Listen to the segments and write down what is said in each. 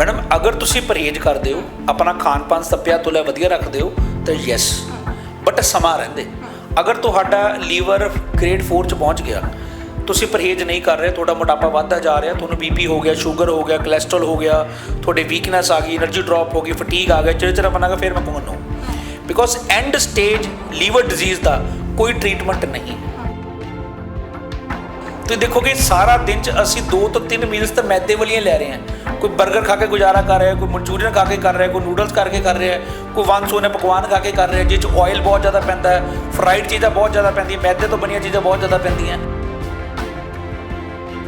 Madam, ਅਗਰ ਤੁਸੀਂ ਪਰਹੇਜ ਕਰਦੇ ਹੋ, ਆਪਣਾ ਖਾਣ ਪਾਨ ਸੱਪਿਆ ਤੋਂ ਲੈ ਵਧੀਆ ਰੱਖਦੇ ਹੋ, ਤਾਂ ਯੈਸ ਬਟ ਸਮਾਂ ਰਹਿੰਦੇ। ਅਗਰ ਤੁਹਾਡਾ ਲੀਵਰ ਗ੍ਰੇਡ 4 ਚ ਪਹੁੰਚ ਗਿਆ, ਤੁਸੀਂ ਪਰਹੇਜ ਨਹੀਂ ਕਰ ਰਹੇ, ਤੁਹਾਡਾ ਮੋਟਾਪਾ ਵੱਧਦਾ ਜਾ ਰਿਹਾ, ਤੁਹਾਨੂੰ ਬੀਪੀ ਹੋ ਗਿਆ ਸ਼ੂਗਰ ਹੋ ਗਿਆ ਕੋਲੇਸਟ੍ਰੋਲ ਹੋ ਗਿਆ, ਤੁਹਾਡੇ ਵੀਕਨੈਸ ਆ ਗਈ એનર્ਜੀ ਡ੍ਰੌਪ ਹੋ ਗਈ ਫਟੀਗ ਆ ਗਿਆ ਚਿਰ ਚਿੜਚਿੜਾ ਬਣਾਗਾ ਫਿਰ ਮੈਂ ਕਹੂੰਗਾ because end stage liver disease ਦਾ ਕੋਈ ਟ੍ਰੀਟਮੈਂਟ ਨਹੀਂ। ਤੁਸੀਂ ਦੇਖੋਗੇ ਸਾਰਾ ਦਿਨ ਚ ਅਸੀਂ 2 ਤੋਂ 3 ਮੀਲਸ ਤਾਂ ਮੈਦੇ ਵਾਲੀਆਂ ਲੈ ਰਹੇ ਹਾਂ। ਕੋਈ 버ਗਰ ਖਾ ਕੇ ਗੁਜ਼ਾਰਾ ਕਰ ਰਿਹਾ, ਕੋਈ ਮਨਚੂਰੀਅਨ ਖਾ ਕੇ ਕਰ ਰਿਹਾ, ਕੋਈ ਨੂਡਲਸ ਕਰਕੇ ਕਰ ਰਿਹਾ, ਕੋਈ ਵੰਸੋਨੇ ਪਕਵਾਨ ਖਾ ਕੇ ਕਰ ਰਿਹਾ, ਜਿਹ ਚ ਆਇਲ ਬਹੁਤ ਜ਼ਿਆਦਾ ਪੈਂਦਾ ਹੈ ਫਰਾਈਡ ਚੀਜ਼ਾਂ ਬਹੁਤ ਜ਼ਿਆਦਾ ਪੈਂਦੀਆਂ, ਮੈਦੇ ਤੋਂ ਬਣੀਆਂ ਚੀਜ਼ਾਂ ਬਹੁਤ ਜ਼ਿਆਦਾ ਪੈਂਦੀਆਂ।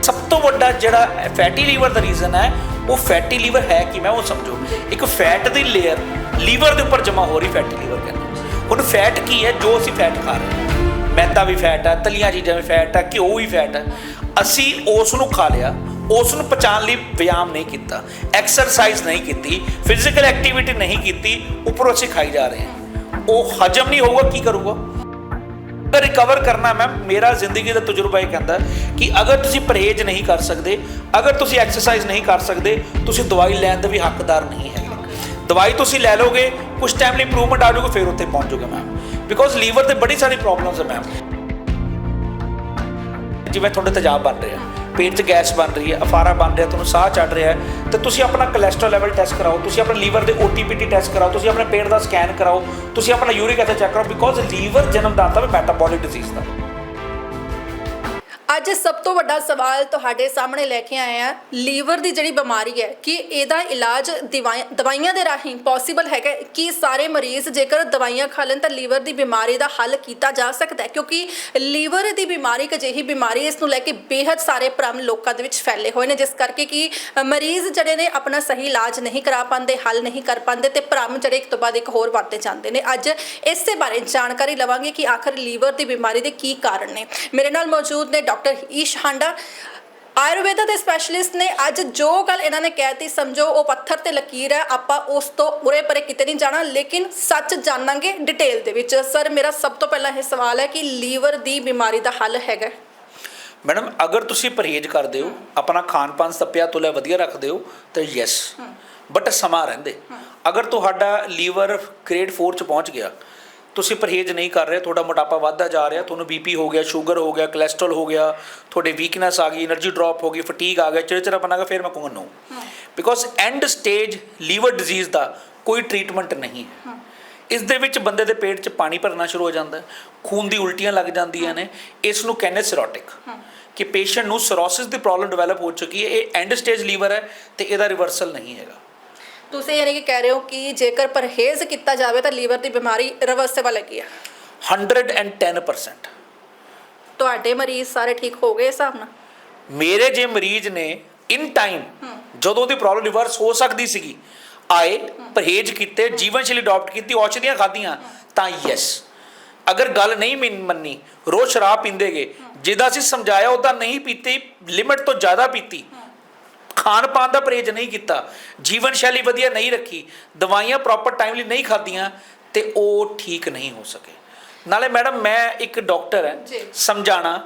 ਸਭ ਤੋਂ ਵੱਡਾ ਜਿਹੜਾ ਫੈਟੀ ਲੀਵਰ ਦਾ ਰੀਜ਼ਨ ਹੈ, ਉਹ ਫੈਟੀ ਲੀਵਰ ਹੈ ਕਿ ਮੈਂ ਉਹ ਸਮਝੋ। ਇੱਕ ਫੈਟ ਦੀ ਲੇਅਰ ਲੀਵਰ ਦੇ ਉੱਪਰ ਜਮਾ ਹੋ ਰਹੀ ਫੈਟੀ ਲੀਵਰ ਕਹਿੰਦੇ। ਹੁਣ ਫੈਟ ਕੀ ਹੈ? ਜੋ ਅਸੀਂ ਫੈਟ ਖਾ ਰਹੇ ਹਾਂ। ਮੈਦਾ ਵੀ ਫੈਟ ਹੈ ਤਲੀਆਂ ਚੀਜ਼ਾਂ ਵੀ ਫੈਟ ਹੈ ਘਿਓ ਵੀ ਫੈਟ ਹੈ ਅਸੀਂ ਉਸ ਨੂੰ ਖਾ ਲਿਆ, ਉਸ ਨੂੰ ਪਚਾਉਣ ਲਈ ਵਿਆਮ ਨਹੀਂ ਕੀਤਾ ਐਕਸਰਸਾਈਜ਼ ਨਹੀਂ ਕੀਤੀ ਫਿਜ਼ੀਕਲ ਐਕਟੀਵਿਟੀ ਨਹੀਂ ਕੀਤੀ, ਉੱਪਰੋਂ ਅਸੀਂ ਖਾਈ ਜਾ ਰਹੇ ਹਾਂ। ਉਹ ਹਜਮ ਨਹੀਂ ਹੋਊਗਾ, ਕੀ ਕਰੂਗਾ? ਅਗਰ ਰਿਕਵਰ ਕਰਨਾ ਮੈਮ ਮੇਰਾ ਜ਼ਿੰਦਗੀ ਦਾ ਤਜਰਬਾ ਇਹ ਕਹਿੰਦਾ ਕਿ ਅਗਰ ਤੁਸੀਂ ਪਰਹੇਜ਼ ਨਹੀਂ ਕਰ ਸਕਦੇ, ਅਗਰ ਤੁਸੀਂ ਐਕਸਰਸਾਈਜ਼ ਨਹੀਂ ਕਰ ਸਕਦੇ, ਤੁਸੀਂ ਦਵਾਈ ਲੈਣ ਦੇ ਵੀ ਹੱਕਦਾਰ ਨਹੀਂ ਹੈਗੇ। ਦਵਾਈ ਤੁਸੀਂ ਲੈ ਲੋਗੇ ਕੁਝ ਟਾਈਮ ਲਈ ਇੰਪਰੂਵਮੈਂਟ ਆ ਜਾਊਗਾ, ਫਿਰ ਉੱਥੇ ਪਹੁੰਚ ਜਾਓਗੇ ਮੈਮ ਬਿਕੋਜ਼ ਲੀਵਰ ਤੇ ਬੜੀ ਸਾਰੀ ਪ੍ਰੋਬਲਮਸ ਹੈ ਮੈਮ ਜਿਵੇਂ ਤੁਹਾਡੇ ਤੇਜ਼ਾਬ ਬਣ ਰਿਹਾ, ਪੇਟ 'ਚ ਗੈਸ ਬਣ ਰਹੀ ਹੈ, ਅਫਾਰਾ ਬਣ ਰਿਹਾ, ਤੁਹਾਨੂੰ ਸਾਹ ਚੜ ਰਿਹਾ ਹੈ, ਤੇ ਤੁਸੀਂ ਆਪਣਾ ਕੋਲੇਸਟ੍ਰੋਲ ਲੈਵਲ ਟੈਸਟ ਕਰਾਓ, ਤੁਸੀਂ ਆਪਣੇ ਲੀਵਰ ਦੇ OTPT ਟੈਸਟ ਕਰਾਓ, ਤੁਸੀਂ ਆਪਣੇ ਪੇਟ ਦਾ ਸਕੈਨ ਕਰਾਓ, ਤੁਸੀਂ ਆਪਣਾ ਯੂਰਿਕ ਐਸਿਡ ਚੈੱਕ ਕਰਾਓ ਬਿਕੋਜ਼ ਲੀਵਰ ਜਨਮਦਾਤਾ ਹੈ ਮੈਟਾਬੋਲਿਕ ਡਿਜ਼ੀਜ਼ ਦਾ। ਅੱਜ ਸਭ ਤੋਂ ਵੱਡਾ ਸਵਾਲ ਤੁਹਾਡੇ ਸਾਹਮਣੇ ਲੈ ਕੇ ਆਏ ਆ, ਲੀਵਰ ਦੀ ਜਿਹੜੀ ਬਿਮਾਰੀ ਹੈ, ਕਿ ਇਹਦਾ ਇਲਾਜ ਦਿਵਾਈ- ਦਵਾਈਆਂ ਦੇ ਰਾਹੀਂ ਪੋਸੀਬਲ ਹੈਗਾ ਕਿ ਸਾਰੇ ਮਰੀਜ਼ ਜੇਕਰ ਦਵਾਈਆਂ ਖਾ ਲੈਣ ਤਾਂ ਲੀਵਰ ਦੀ ਬਿਮਾਰੀ ਦਾ ਹੱਲ ਕੀਤਾ ਜਾ ਸਕਦਾ ਹੈ? ਕਿਉਂਕਿ ਲੀਵਰ ਦੀ ਬਿਮਾਰੀ ਇੱਕ ਅਜਿਹੀ ਬਿਮਾਰੀ ਇਸ ਨੂੰ ਲੈ ਕੇ ਬੇਹੱਦ ਸਾਰੇ ਭਰਮ ਲੋਕਾਂ ਦੇ ਵਿੱਚ ਫੈਲੇ ਹੋਏ ਨੇ, ਜਿਸ ਕਰਕੇ ਕਿ ਮਰੀਜ਼ ਜਿਹੜੇ ਨੇ ਆਪਣਾ ਸਹੀ ਇਲਾਜ ਨਹੀਂ ਕਰਾ ਪਾਉਂਦੇ, ਹੱਲ ਨਹੀਂ ਕਰ ਪਾਉਂਦੇ ਤੇ ਭਰਮ ਜਿਹੜੇ ਇੱਕ ਤੋਂ ਬਾਅਦ ਇੱਕ ਹੋਰ ਵੱਧਦੇ ਜਾਂਦੇ ਨੇ। ਅੱਜ ਇਸੇ ਬਾਰੇ ਜਾਣਕਾਰੀ ਲਵਾਂਗੇ ਕਿ ਆਖਰ ਲੀਵਰ ਦੀ ਬਿਮਾਰੀ ਦੇ ਕੀ ਕਾਰਨ ਨੇ। ਮੇਰੇ ਨਾਲ ਮੌਜੂਦ ਨੇ ਡਾਕਟਰ ਈਸ਼ ਹਾਂਡਾ। ਆਯੁਰਵੇਦਾ ਦੇ ਸਪੈਸ਼ਲਿਸਟ ਨੇ ਅੱਜ ਜੋ ਗੱਲ ਇਹਨਾਂ ਨੇ ਕਹਿਤੀ ਸਮਝੋ ਉਹ ਪੱਥਰ ਤੇ ਲਕੀਰ ਹੈ ਆਪਾਂ ਉਸ ਤੋਂ ਉਰੇ ਪਰੇ ਕਿਤੇ ਨਹੀਂ ਜਾਣਾ ਲੇਕਿਨ ਸੱਚ ਜਾਣਾਂਗੇ ਡਿਟੇਲ ਦੇ ਵਿੱਚ। ਸਰ ਮੇਰਾ ਸਭ ਤੋਂ ਪਹਿਲਾਂ ਇਹ ਸਵਾਲ ਹੈ ਕਿ ਲੀਵਰ ਦੀ ਬਿਮਾਰੀ ਦਾ ਹੱਲ ਹੈਗਾ ਮੈਡਮ ਅਗਰ ਤੁਸੀਂ ਪਰਹੇਜ਼ ਕਰਦੇ ਹੋ ਆਪਣਾ ਖਾਣ ਪਾਨ ਸੱਪਿਆ ਤੁਲਿਆ ਵਧੀਆ ਰੱਖਦੇ ਹੋ ਤਾਂ ਯੈਸ ਬਟ ਸਮਾਂ ਰਹਿੰਦੇ। ਅਗਰ ਤੁਹਾਡਾ ਲੀਵਰ ਗ੍ਰੇਡ 4 ਚ ਪਹੁੰਚ ਗਿਆ ਤੁਸੀਂ ਪਰਹੇਜ਼ ਨਹੀਂ ਕਰ ਰਹੇ ਤੁਹਾਡਾ ਮੋਟਾਪਾ ਵੱਧਦਾ ਜਾ ਰਿਹਾ ਤੁਹਾਨੂੰ ਬੀਪੀ ਹੋ ਗਿਆ ਸ਼ੂਗਰ ਹੋ ਗਿਆ ਕੋਲੇਸਟ੍ਰੋਲ ਹੋ ਗਿਆ ਤੁਹਾਡੇ ਵੀਕਨੈਸ ਆ ਗਈ એનર્ਜੀ ਡ੍ਰੌਪ ਹੋ ਗਈ ਫਟੀਗ ਆ ਗਿਆ ਚਿੜਚਿੜਾਪਨ ਆ ਗਿਆ ਫਿਰ ਮੈਂ ਕਹੂੰਗਾ no because end stage liver disease ਦਾ ਕੋਈ ਟ੍ਰੀਟਮੈਂਟ ਨਹੀਂ ਇਸ ਦੇ ਵਿੱਚ ਬੰਦੇ ਦੇ ਪੇਟ 'ਚ ਪਾਣੀ ਭਰਨਾ ਸ਼ੁਰੂ ਹੋ ਜਾਂਦਾ ਖੂਨ ਦੀ ਉਲਟੀਆਂ ਲੱਗ ਜਾਂਦੀਆਂ ਨੇ ਇਸ ਨੂੰ ਕਹਿੰਦੇ ਸਿਰੋਟਿਕ ਕਿ ਪੇਸ਼ੈਂਟ ਨੂੰ ਸਿਰੋਸਿਸ ਦੀ ਪ੍ਰੋਬਲਮ ਡਿਵੈਲਪ ਹੋ ਚੁੱਕੀ ਹੈ ਇਹ ਐਂਡ ਸਟੇਜ ਲੀਵਰ ਹੈ ਤੇ ਇਹਦਾ ਰਿਵਰਸਲ ਨਹੀਂ ਹੈਗਾ। ਤੁਸੀਂ ਯਾਨੀ ਕਿ ਕਹਿ ਰਹੇ ਹੋ ਕਿ ਜੇਕਰ ਪਰਹੇਜ਼ ਕੀਤਾ ਜਾਵੇ ਤਾਂ ਲੀਵਰ ਦੀ ਬਿਮਾਰੀ ਰਿਵਰਸੇਬਲ ਹੈਗੀ ਆ। 110% ਤੁਹਾਡੇ ਮਰੀਜ਼ ਸਾਰੇ ਠੀਕ ਹੋ ਗਏ ਹਿਸਾਬ ਨਾਲ? ਮੇਰੇ ਜੇ ਮਰੀਜ਼ ਨੇ ਇਨ ਟਾਈਮ ਜਦੋਂ ਦੀ ਪ੍ਰੋਬਲਮ ਰਿਵਰਸ ਹੋ ਸਕਦੀ ਸੀਗੀ ਆਏ ਪਰਹੇਜ਼ ਕੀਤੇ ਜੀਵਨ ਸ਼ੈਲੀ ਅਡਾਪਟ ਕੀਤੀ ਔਸ਼ਧੀਆਂ ਖਾਧੀਆਂ ਤਾਂ ਯੈਸ ਅਗਰ ਗੱਲ ਨਹੀਂ ਮੰਨ- ਮੰਨੀ ਰੋਜ਼ ਸ਼ਰਾਬ ਪੀਂਦੇਗੇ ਜਿਹਦਾ ਅਸੀਂ ਸਮਝਾਇਆ ਉਹਦਾ ਨਹੀਂ ਪੀਤੀ ਲਿਮਿਟ ਤੋਂ ਜ਼ਿਆਦਾ ਪੀਤੀ ਖਾਣ ਪਾਣ ਦਾ ਪਰਹੇਜ਼ ਨਹੀਂ ਕੀਤਾ, ਜੀਵਨ ਸ਼ੈਲੀ ਵਧੀਆ ਨਹੀਂ ਰੱਖੀ, ਦਵਾਈਆਂ ਪ੍ਰੋਪਰ ਟਾਈਮਲੀ ਨਹੀਂ ਖਾਧੀਆਂ ਤੇ ਉਹ ਠੀਕ ਨਹੀਂ ਹੋ ਸਕੇ। ਨਾਲੇ ਮੈਡਮ ਮੈਂ ਇੱਕ ਡਾਕਟਰ। ਹਾਂ ਸਮਝਾਣਾ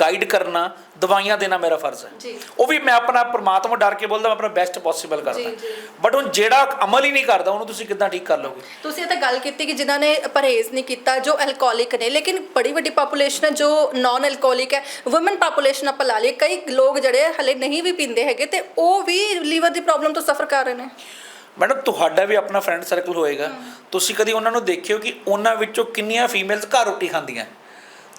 ਗਾਈਡ ਕਰਨਾ ਦਵਾਈਆਂ ਦੇਣਾ ਮੇਰਾ ਫਰਜ਼ ਹੈ। ਉਹ ਵੀ ਮੈਂ ਆਪਣਾ ਪ੍ਰਮਾਤਮਾ ਡਰ ਕੇ ਬੋਲਦਾ ਮੈਂ ਆਪਣਾ ਬੈਸਟ ਪੋਸੀਬਲ ਕਰਦਾ। ਬਟ ਹੁਣ ਜਿਹੜਾ ਅਮਲ ਹੀ ਨਹੀਂ ਕਰਦਾ ਉਹਨੂੰ ਤੁਸੀਂ ਕਿੱਦਾਂ ਠੀਕ ਕਰ ਲਓਗੇ ਤੁਸੀਂ ਇਹ ਤਾਂ ਗੱਲ ਕੀਤੀ ਕਿ ਜਿਨ੍ਹਾਂ ਨੇ ਪਰਹੇਜ਼ ਨਹੀਂ ਕੀਤਾ ਜੋ ਐਲਕੋਹਲਿਕ ਨੇ ਲੇਕਿਨ ਬੜੀ ਵੱਡੀ ਪਾਪੂਲੇਸ਼ਨ ਹੈ ਜੋ ਨਾਨ ਐਲਕੋਹਲਿਕ ਹੈ ਔਮਨ ਪਾਪੂਲੇਸ਼ਨ ਆਪਾਂ ਲਾ ਲਈਏ ਕਈ ਲੋਕ ਜਿਹੜੇ ਹਲੇ ਨਹੀਂ ਵੀ ਪੀਂਦੇ ਹੈਗੇ ਤੇ ਉਹ ਵੀ ਲੀਵਰ ਦੀ ਪ੍ਰੋਬਲਮ ਤੋਂ ਸਫਰ ਕਰ ਰਹੇ ਨੇ ਮੈਡਮ ਤੁਹਾਡਾ ਵੀ ਆਪਣਾ ਫਰੈਂਡ ਸਰਕਲ ਹੋਏਗਾ। ਤੁਸੀਂ ਕਦੀ ਉਹਨਾਂ ਨੂੰ ਦੇਖਿਓ ਕਿ ਉਹਨਾਂ ਵਿੱਚੋਂ ਕਿੰਨੀਆਂ ਫੀਮੇਲਸ ਘਰ ਰੋਟੀ ਖਾਂਦੀਆਂ?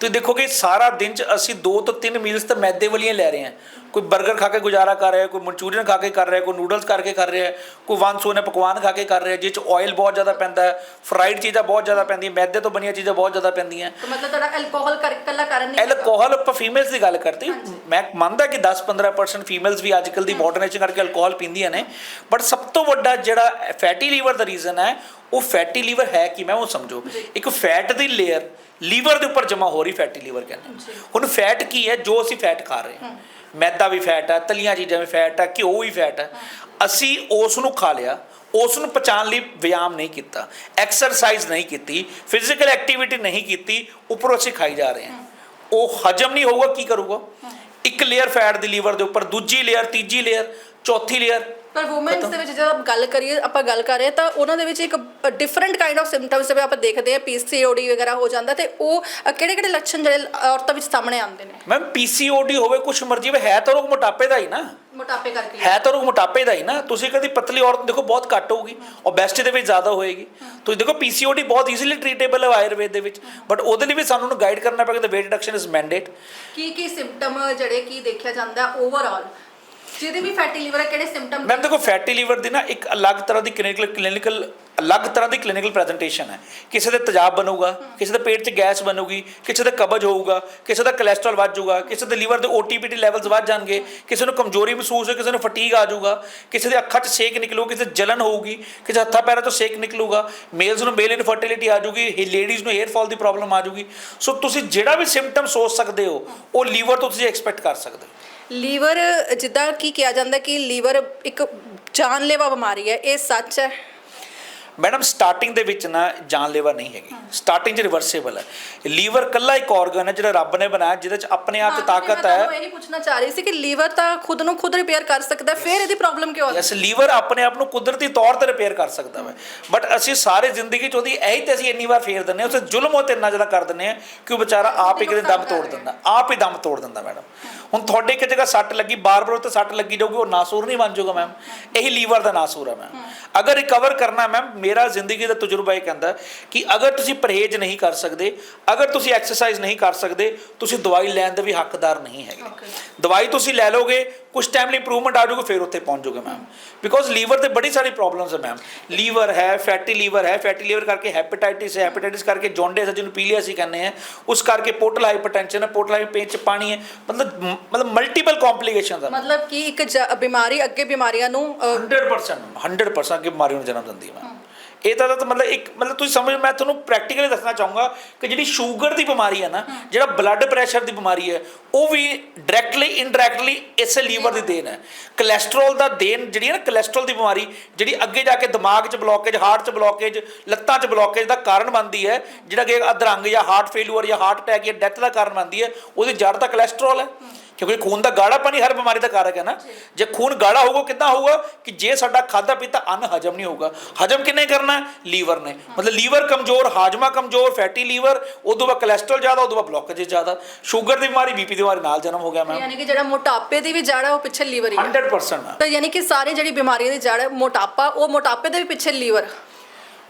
ਤੁਸੀਂ ਦੇਖੋਗੇ ਸਾਰਾ ਦਿਨ ਚ ਅਸੀਂ 2 ਤੋਂ 3 ਮੀਲਸ ਤਾਂ ਮੈਦੇ ਵਾਲੀਆਂ ਲੈ ਰਹੇ ਹਾਂ। ਕੋਈ 버ਗਰ ਖਾ ਕੇ ਗੁਜ਼ਾਰਾ ਕਰ ਰਿਹਾ ਕੋਈ ਮਨਚੂਰੀਅਨ ਖਾ ਕੇ ਕਰ ਰਿਹਾ ਕੋਈ ਨੂਡਲਸ ਕਰਕੇ ਕਰ ਰਿਹਾ ਕੋਈ ਵੰਸੋਨੇ ਪਕਵਾਨ ਖਾ ਕੇ ਕਰ ਰਿਹਾ ਜਿਹ ਚ ਆਇਲ ਬਹੁਤ ਜ਼ਿਆਦਾ ਪੈਂਦਾ ਹੈ ਫਰਾਈਡ ਚੀਜ਼ਾਂ ਬਹੁਤ ਜ਼ਿਆਦਾ ਪੈਂਦੀਆਂ ਮੈਦੇ ਤੋਂ ਬਣੀਆਂ ਚੀਜ਼ਾਂ ਬਹੁਤ ਜ਼ਿਆਦਾ ਪੈਂਦੀਆਂ। ਤਾਂ ਮਤਲਬ ਤੁਹਾਡਾ ਐਲਕੋਹਲ ਕਰ ਇਕੱਲਾ ਕਾਰਨ ਨਹੀਂ। ਐਲਕੋਹਲ ਆਪਾਂ ਫੀਮੇਲਸ ਦੀ ਗੱਲ ਕਰਦੇ ਮੈਂ ਮੰਨਦਾ ਕਿ 10-15% ਫੀਮੇਲਸ ਵੀ ਅੱਜਕੱਲ ਦੀ ਮਾਡਰਨੇਸ਼ਨ ਕਰਕੇ ਐਲਕੋਹਲ ਪੀਂਦੀਆਂ ਨੇ ਬਟ ਸਭ ਤੋਂ ਵੱਡਾ ਜਿਹੜਾ ਫੈਟੀ ਲੀਵਰ ਦਾ ਰੀਜ਼ਨ ਹੈ ਉਹ ਫੈਟੀ ਲੀਵਰ ਹੈ ਕਿ ਮੈਂ ਉਹ ਸਮਝੋ। ਇੱਕ ਫੈਟ ਦੀ ਲੇਅਰ ਲੀਵਰ ਦੇ ਉੱਪਰ ਜਮਾ ਹੋ ਰਹੀ ਫੈਟੀ ਲੀਵਰ ਕਹਿੰਦੇ ਹੁਣ ਫੈਟ ਕੀ ਹੈ? ਜੋ ਅਸੀਂ ਫੈਟ ਖਾ ਰਹੇ ਹਾਂ। ਮੈਦਾ ਵੀ ਫੈਟ ਹੈ ਤਲੀਆਂ ਚੀਜ਼ਾਂ ਵੀ ਫੈਟ ਹੈ ਘਿਓ ਵੀ ਫੈਟ ਹੈ। ਅਸੀਂ ਉਸ ਨੂੰ ਖਾ ਲਿਆ ਉਸ ਨੂੰ ਪਚਾਉਣ ਲਈ ਵਿਆਮ ਨਹੀਂ ਕੀਤਾ ਐਕਸਰਸਾਈਜ਼ ਨਹੀਂ ਕੀਤੀ ਫਿਜ਼ੀਕਲ ਐਕਟੀਵਿਟੀ ਨਹੀਂ ਕੀਤੀ ਉੱਪਰੋਂ ਅਸੀਂ ਖਾਈ ਜਾ ਰਹੇ ਹਾਂ। ਉਹ ਹਜਮ ਨਹੀਂ ਹੋਊਗਾ ਕੀ ਕਰੂਗਾ? ਇੱਕ ਲੇਅਰ ਫੈਟ ਦੀ ਲੀਵਰ ਦੇ ਉੱਪਰ ਦੂਜੀ ਲੇਅਰ ਤੀਜੀ ਲੇਅਰ ਚੌਥੀ ਲੇਅਰ ਪਰ ਵੂਮਨਸ ਦੇ ਵਿੱਚ ਜਦੋਂ ਆਪਾਂ ਗੱਲ ਕਰੀਏ ਆਪਾਂ ਗੱਲ ਕਰ ਰਹੇ ਤਾਂ ਉਹਨਾਂ ਦੇ ਵਿੱਚ ਇੱਕ ਡਿਫਰੈਂਟ ਕਾਈਂਡ ਆਫ ਸਿੰਪਟਮਸ ਜਿਵੇਂ ਆਪਾਂ ਦੇਖਦੇ ਆ ਪੀਸੀਓਡੀ ਵਗੈਰਾ ਹੋ ਜਾਂਦਾ ਤੇ ਉਹ ਕਿਹੜੇ ਕਿਹੜੇ ਲੱਛਣ ਜਿਹੜੇ ਔਰਤਾਂ ਵਿੱਚ ਸਾਹਮਣੇ ਆਉਂਦੇ ਨੇ? ਮੈਮ ਪੀਸੀਓਡੀ ਹੋਵੇ ਕੁਛ ਮਰਜ਼ੀ ਹੋਵੇ ਹੈ ਤਾਂ ਰੋਗ ਮੋਟਾਪੇ ਦਾ ਹੀ ਨਾ। ਮੋਟਾਪੇ ਕਰਕੇ। ਹੈ ਤਾਂ ਰੋਗ ਮੋਟਾਪੇ ਦਾ ਹੀ ਨਾ। ਤੁਸੀਂ ਕਦੀ ਪਤਲੀ ਔਰਤ ਦੇਖੋ ਬਹੁਤ ਘੱਟ ਹੋਊਗੀ ਓਬੈਸਿਟੀ ਦੇ ਵਿੱਚ ਜ਼ਿਆਦਾ ਹੋਏਗੀ। ਤੁਸੀਂ ਦੇਖੋ ਪੀਸੀਓਡੀ ਬਹੁਤ ਈਜ਼ੀਲੀ ਟ੍ਰੀਟੇਬਲ ਹੈ ਆਯੁਰਵੇਦ ਦੇ ਵਿੱਚ। ਬਟ ਉਹਦੇ ਲਈ ਵੀ ਸਾਨੂੰ ਨੂੰ ਗਾਈਡ ਕਰਨਾ ਪਏਗਾ ਵੇਟ ਰਿਡਕਸ਼ਨ ਇਜ਼ ਮੈਂਡੇਟ ਕੀ ਕੀ ਸਿੰਪਟਮ ਜਿਹੜੇ ਕੀ ਦੇਖਿਆ ਜਾਂਦਾ ਓਵਰਆਲ ਜਿਹਦੇ ਵੀ ਫੈਟੀ ਲੀਵਰ ਹੈ ਕਿਹੜੇ ਸਿੰਪਟਮ ਮੈਮ ਦੇਖੋ ਫੈਟੀ ਲੀਵਰ ਦੀ ਨਾ ਇੱਕ ਅਲੱਗ ਤਰ੍ਹਾਂ ਦੀ ਕਲੀਨਿਕਲ ਕਲੀਨਿਕਲ ਅਲੱਗ ਤਰ੍ਹਾਂ ਦੀ ਕਲੀਨਿਕਲ ਪ੍ਰੈਜੈਂਟੇਸ਼ਨ ਹੈ। ਕਿਸੇ ਦੇ ਤੇਜ਼ਾਬ ਬਣੂਗਾ, ਕਿਸੇ ਦੇ ਪੇਟ 'ਚ ਗੈਸ ਬਣੂਗੀ, ਕਿਸੇ ਦਾ ਕਬਜ਼ ਹੋਊਗਾ, ਕਿਸੇ ਦਾ ਕੋਲੇਸਟ੍ਰੋਲ ਵੱਧ ਜਾਊਗਾ, ਕਿਸੇ ਦੇ ਲੀਵਰ ਦੇ OTPT ਲੈਵਲਸ ਵੱਧ ਜਾਣਗੇ, ਕਿਸੇ ਨੂੰ ਕਮਜ਼ੋਰੀ ਮਹਿਸੂਸ ਹੋ ਕਿਸੇ ਨੂੰ ਫਟੀਗ ਆ ਜਾਊਗਾ, ਕਿਸੇ ਦੇ ਅੱਖਾਂ 'ਚ ਸੇਕ ਨਿਕਲੂਗਾ ਕਿਸੇ 'ਚ ਜਲਨ ਹੋਊਗੀ, ਕਿਸੇ ਹੱਥਾਂ ਪੈਰਾਂ ਤੋਂ ਸੇਕ ਨਿਕਲੂਗਾ ਮੇਲਸ ਨੂੰ ਮੇਲ ਇਨਫਰਟੀਲਿਟੀ ਆ ਜਾਊਗੀ ਲੇਡੀਜ਼ ਨੂੰ ਹੇਅਰ ਫਾਲ ਦੀ ਪ੍ਰੋਬਲਮ ਆ ਜਾਊਗੀ। ਸੋ ਤੁਸੀਂ ਜਿਹੜਾ ਵੀ ਸਿੰਪਟਮ ਸੋਚ ਸਕਦੇ ਹੋ, ਉਹ ਲੀਵਰ ਤੋਂ ਤੁਸੀਂ ਐਕਸਪੈਕਟ ਕਰ ਸਕਦੇ ਹੋ। ਲੀਵਰ ਜਿੱਦਾਂ ਕੀ ਕਿਹਾ ਜਾਂਦਾ ਕਿ ਲੀਵਰ ਇੱਕ ਜਾਨਲੇਵਾ ਬਿਮਾਰੀ ਹੈ ਇਹ ਸੱਚ ਹੈ। ਮੈਡਮ ਸਟਾਰਟਿੰਗ ਦੇ ਵਿੱਚ ਨਾ ਜਾਨਲੇਵਾ ਨਹੀਂ ਹੈਗੀ। ਸਟਾਰਟਿੰਗ 'ਚ ਰਿਵਰਸੇਬਲ ਹੈ। ਲੀਵਰ ਕੱਲਾ ਇੱਕ ਆਰਗਨ ਹੈ ਜਿਹੜਾ ਰੱਬ ਨੇ ਬਣਾਇਆ ਜਿਹਦੇ 'ਚ ਆਪਣੇ ਆਪ 'ਚ ਤਾਕਤ ਹੈ। ਮੈਂ ਇਹੀ ਪੁੱਛਣਾ ਚਾਹ ਰਹੀ ਸੀ ਕਿ ਲੀਵਰ ਤਾਂ ਖੁਦ ਨੂੰ ਖੁਦ ਰਿਪੇਅਰ ਕਰ ਸਕਦਾ ਹੈ, ਫਿਰ ਇਹਦੀ ਪ੍ਰੋਬਲਮ ਕਿਉਂ ਆਉਂਦੀ ਯੈਸ ਲੀਵਰ ਆਪਣੇ ਆਪ ਨੂੰ ਕੁਦਰਤੀ ਤੌਰ ਤੇ ਰਿਪੇਅਰ ਕਰ ਸਕਦਾ ਹੈ ਬਟ ਅਸੀਂ ਸਾਰੇ ਜ਼ਿੰਦਗੀ 'ਚ ਉਹਦੀ ਇਹੀ ਤੇ ਅਸੀਂ ਇੰਨੀ ਵਾਰ ਫੇਰ ਦਿੰਨੇ ਹਾਂ ਉਸੇ ਜ਼ੁਲਮ ਉਹ ਤੇ ਇੰਨਾ ਜ਼ਿਆਦਾ ਕਰ ਦਿੰਨੇ ਆ ਕਿ ਉਹ ਵਿਚਾਰਾ ਆਪ ਹੀ ਕਿਤੇ ਦਮ ਤੋੜ ਦਿੰਦਾ ਆਪ ਹੀ ਦਮ ਤੋੜ ਦਿੰਦਾ ਮੈਡਮ। ਹੁਣ ਤੁਹਾਡੇ ਇੱਕ ਜਗ੍ਹਾ ਸੱਟ ਲੱਗੀ ਬਾਰ-ਬਾਰ ਉੱਤੇ ਸੱਟ ਲੱਗੀ ਜਾਊਗੀ ਉਹ ਨਾਸੂਰ ਨਹੀਂ ਬਣ ਜਾਊਗਾ ਮੈਮ। ਇਹੀ ਲੀਵਰ ਦਾ ਨਾਸੂਰ ਹੈ ਮੈਮ। ਅਗਰ ਰਿਕਵਰ ਕਰਨਾ ਮੈਮ ਮੇਰਾ ਜ਼ਿੰਦਗੀ ਦਾ ਤਜਰਬਾ ਇਹ ਕਹਿੰਦਾ ਕਿ ਅਗਰ ਤੁਸੀਂ ਪਰਹੇਜ਼ ਨਹੀਂ ਕਰ ਸਕਦੇ ਅਗਰ ਤੁਸੀਂ ਐਕਸਰਸਾਈਜ਼ ਨਹੀਂ ਕਰ ਸਕਦੇ ਤੁਸੀਂ ਦਵਾਈ ਲੈਣ ਦੇ ਵੀ ਹੱਕਦਾਰ ਨਹੀਂ ਹੈਗੇ. ਦਵਾਈ ਤੁਸੀਂ ਲੈ ਲੋਗੇ ਕੁਝ ਟਾਈਮ ਲਈ ਇੰਪਰੂਵਮੈਂਟ ਆ ਜਾਊਗਾ ਫਿਰ ਉੱਥੇ ਪਹੁੰਚ ਜਾਓਗੇ ਮੈਮ ਬਿਕੋਜ਼ ਲੀਵਰ ਤੇ ਬੜੀ ਸਾਰੀ ਪ੍ਰੋਬਲਮਸ ਹੈ ਮੈਮ ਲੀਵਰ ਹੈ ਫੈਟੀ ਲੀਵਰ ਹੈ ਫੈਟੀ ਲੀਵਰ ਕਰਕੇ ਹੈਪੇਟਾਈਟਿਸ ਹੈ ਹੈਪੇਟਾਈਟਿਸ ਕਰਕੇ ਜੌਂਡਿਸ ਹੈ ਜਿਹਨੂੰ ਪੀਲੀਆ ਅਸੀਂ ਕਹਿੰਦੇ ਆ ਉਸ ਕਰਕੇ ਪੋਰਟਲ ਹਾਈਪਰਟੈਂਸ਼ਨ ਹੈ ਪੋਰਟਲ ਹਾਈਪਰ ਚ ਪਾਣੀ ਹੈ। ਮਤਲਬ ਮਤਲਬ ਮਲਟੀਪਲ ਕੰਪਲਿਕੇਸ਼ਨਸ ਹੈ ਮਤਲਬ ਕਿ ਇੱਕ ਬਿਮਾਰੀ ਅੱਗੇ ਬਿਮਾਰੀਆਂ ਨੂੰ ਅ, 100% 100% ਕਿ ਬਿਮਾਰੀ ਨੂੰ ਜਨਮ ਦਿੰਦੀ ਹੈ ਮੈਮ ਇਹ ਤਾਂ ਤਾਂ ਮਤਲਬ ਇੱਕ ਮਤਲਬ ਤੁਸੀਂ ਸਮਝ ਮੈਂ ਤੁਹਾਨੂੰ ਪ੍ਰੈਕਟੀਕਲੀ ਦੱਸਣਾ ਚਾਹੂੰਗਾ ਕਿ ਜਿਹੜੀ ਸ਼ੂਗਰ ਦੀ ਬਿਮਾਰੀ ਹੈ ਨਾ ਜਿਹੜਾ ਬਲੱਡ ਪ੍ਰੈਸ਼ਰ ਦੀ ਬਿਮਾਰੀ ਹੈ ਉਹ ਵੀ ਡਾਇਰੈਕਟਲੀ ਇਨਡਾਇਰੈਕਟਲੀ ਇਸੇ ਲੀਵਰ ਦੀ ਦੇਣ ਹੈ। ਕੋਲੇਸਟ੍ਰੋਲ ਦਾ ਦੇਣ ਜਿਹੜੀ ਹੈ ਨਾ ਕੋਲੇਸਟ੍ਰੋਲ ਦੀ ਬਿਮਾਰੀ ਜਿਹੜੀ ਅੱਗੇ ਜਾ ਕੇ ਦਿਮਾਗ 'ਚ ਬਲੋਕੇਜ ਹਾਰਟ 'ਚ ਬਲੋਕੇਜ ਲੱਤਾਂ 'ਚ ਬਲੋਕੇਜ ਦਾ ਕਾਰਨ ਬਣਦੀ ਹੈ ਜਿਹੜਾ ਕਿ ਅਧਰੰਗ ਜਾਂ ਹਾਰਟ ਫੇਲੂਅਰ ਜਾਂ ਹਾਰਟ ਅਟੈਕ ਜਾਂ ਡੈਥ ਦਾ ਕਾਰਨ ਬਣਦੀ ਹੈ ਉਹਦੀ ਜੜ ਤਾਂ ਕੋਲੇਸਟ੍ਰੋਲ ਹੈ। ਕਿਉਂਕਿ ਖੂਨ ਦਾ ਗਾੜਾ ਪਾਣੀ ਹਰ ਬਿਮਾਰੀ ਦਾ ਕਾਰਕ ਹੈ ਨਾ। ਜੇ। ਖੂਨ ਗਾੜਾ ਹੋਊਗਾ ਕਿੱਦਾਂ ਹੋਊਗਾ? ਕਿ ਜੇ ਸਾਡਾ ਖਾਦਾ ਪੀਤਾ ਅੰਨ ਹਜਮ ਨਹੀਂ ਹੋਊਗਾ। ਹਜਮ ਕਿੰਨੇ ਕਰਨਾ? ਲੀਵਰ ਨੇ। ਮਤਲਬ ਲੀਵਰ ਕਮਜ਼ੋਰ ਹਾਜਮਾ ਕਮਜ਼ੋਰ ਫੈਟੀ ਲੀਵਰ ਉਦੋਂ ਬਾਅਦ ਕੋਲੇਸਟ੍ਰੋਲ ਜ਼ਿਆਦਾ ਉਦੋਂ ਬਾਅਦ ਬਲੌਕੇਜ ਜ਼ਿਆਦਾ। ਸ਼ੂਗਰ ਦੀ ਬਿਮਾਰੀ ਬੀਪੀ ਦੀ ਬਿਮਾਰੀ ਨਾਲ ਜਨਮ ਹੋ ਗਿਆ ਮੈਮ ਯਾਨੀ ਕਿ ਜਿਹੜਾ ਮੋਟਾਪੇ ਦੀ ਵੀ ਜੜ ਹੈ ਉਹ ਪਿੱਛੇ ਲੀਵਰ ਹੀ ਹੈ 100% ਮੈਮ ਤਾਂ ਯਾਨੀ ਕਿ ਸਾਰੀ ਜਿਹੜੀ ਬਿਮਾਰੀਆਂ ਦੀ ਜੜ ਹੈ ਮੋਟਾਪਾ ਉਹ ਮੋਟਾਪੇ ਦੇ ਵੀ ਪਿੱਛੇ ਲੀਵਰ।